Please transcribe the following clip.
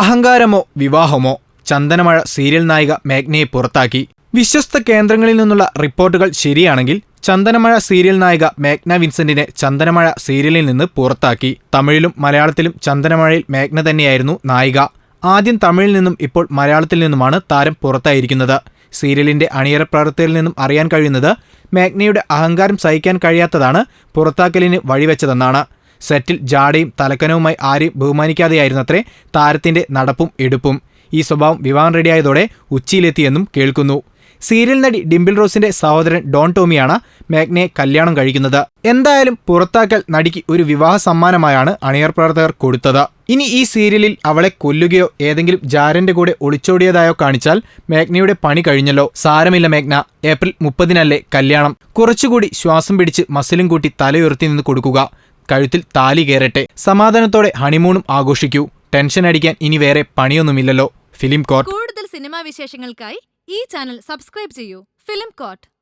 അഹങ്കാരമോ വിവാഹമോ ചന്ദനമഴ serial നായിക മേഘ്നയെ പുറത്താക്കി. വിശ്വസ്ത കേന്ദ്രങ്ങളിൽ നിന്നുള്ള റിപ്പോർട്ടുകൾ ശരിയാണെങ്കിൽ ചന്ദനമഴ സീരിയൽ നായിക മേഘ്ന വിൻസെന്റിനെ ചന്ദനമഴ സീരിയലിൽ നിന്ന് പുറത്താക്കി. തമിഴിലും മലയാളത്തിലും ചന്ദനമഴയിൽ മേഘ്ന തന്നെയായിരുന്നു നായിക. ആദ്യം തമിഴിൽ നിന്നും ഇപ്പോൾ മലയാളത്തിൽ നിന്നുമാണ് താരം പുറത്തായിരിക്കുന്നത്. സീരിയലിന്റെ അണിയറ പ്രവർത്തകരിൽ നിന്നും അറിയാൻ കഴിയുന്നത് മേഘ്നയുടെ അഹങ്കാരം സഹിക്കാൻ കഴിയാത്തതാണ് പുറത്താക്കലിന് വഴിവെച്ചതെന്നാണ്. സെറ്റിൽ ജാടയും തലക്കനവുമായി ആരെയും ബഹുമാനിക്കാതെയായിരുന്നത്രേ താരത്തിന്റെ നടപ്പും എടുപ്പും. ഈ സ്വഭാവം വിവാഹം റെഡിയായതോടെ ഉച്ചിയിലെത്തിയെന്നും കേൾക്കുന്നു. സീരിയൽ നടി ഡിംപിൾ റോസിന്റെ സഹോദരൻ ഡോൺ ടോമിയാണ് മേഘ്നയെ കല്യാണം കഴിക്കുന്നത്. എന്തായാലും പുറത്താക്കൽ നടിക്ക് ഒരു വിവാഹ സമ്മാനമായാണ് അണിയർ പ്രവർത്തകർ കൊടുത്തത്. ഇനി ഈ സീരിയലിൽ അവളെ കൊല്ലുകയോ ഏതെങ്കിലും ജാരന്റെ കൂടെ ഒളിച്ചോടിയതായോ കാണിച്ചാൽ മേഘ്നയുടെ പണി കഴിഞ്ഞല്ലോ. സാരമില്ല മേഘ്ന ഏപ്രിൽ മുപ്പതിനല്ലേ കല്യാണം. കുറച്ചുകൂടി ശ്വാസം പിടിച്ച് മസിലും കൂട്ടി തലയുയർത്തി നിന്ന് കൊടുക്കുക. കഴുത്തിൽ താലി കയറട്ടെ. സമാധാനത്തോടെ ഹണിമൂണും ആഘോഷിക്കൂ. ടെൻഷൻ അടിക്കാൻ ഇനി വേറെ പണിയൊന്നുമില്ലല്ലോ. Film court. കൂടുതൽ സിനിമാ വിശേഷങ്ങൾക്കായി ഈ ചാനൽ സബ്സ്ക്രൈബ് ചെയ്യൂ. Film coat